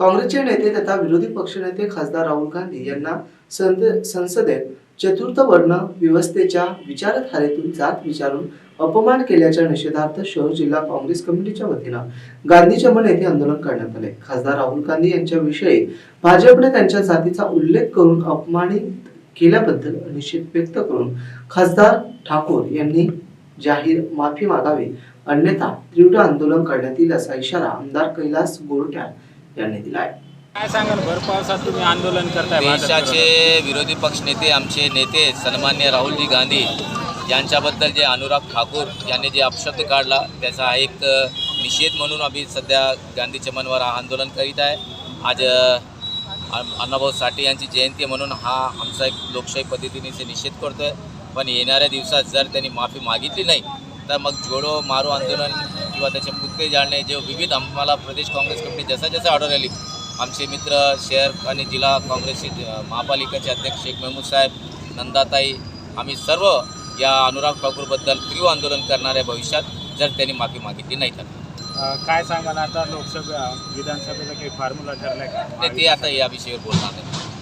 काँग्रेसचे नेते तथा विरोधी पक्षनेते खासदार राहुल गांधी यांना संसदेत चतुर्थ वर्ण व्यवस्थेच्या विचारधारेतून जात विचारून अपमान केल्याच्या निषेधार्थ शहर जिल्हा काँग्रेस कमिटीच्या वतीनं गांधी चमन येथे आंदोलन करण्यात आले. खासदार राहुल गांधी यांच्याविषयी भाजपने त्यांच्या जातीचा उल्लेख करून अपमानित केल्याबद्दल निषेध व्यक्त करून खासदार ठाकूर यांनी जाहीर माफी मागावी अन्यथा तीव्र आंदोलन करण्यात येईल असा इशारा आमदार कैलास गोरट्या यांनी दिला आहे काय सांगाल? भर पावसात तुम्ही आंदोलन करताय देशाचे विरोधी पक्ष नेते आमचे नेते सन्मान्य राहुलजी गांधी यांच्याबद्दल जे अनुराग ठाकूर यांनी जे अपशब्द काढला त्याचा हा एक निषेध म्हणून आम्ही सध्या गांधी चमनवर हा आंदोलन करीत आहे. आज अण्णाभाऊ साठे यांची जयंती म्हणून हा आमचा एक लोकशाही पद्धतीने निषेध करतो आहे पण येणाऱ्या दिवसात जर त्यांनी माफी मागितली नाही तर मग जोडो मारो आंदोलन किंवा त्याचे पुतळे जाळणे जे विविध आम्हाला प्रदेश काँग्रेस कमिटी जसा जसा ऑर्डर आली आमचे मित्र शहर आणि जिल्हा काँग्रेसचे महापालिकेचे अध्यक्ष शेख महमूद साहेब नंदाताई आम्ही सर्व या अनुराग ठाकूरबद्दल तीव्र आंदोलन करणार आहे भविष्यात जर त्यांनी माफी मागितली नाही तर. काय सांगाल? आता लोकसभा विधानसभेचा काही फॉर्म्युला ठरलाय का? ते आता या विषयावर बोलणार नाही.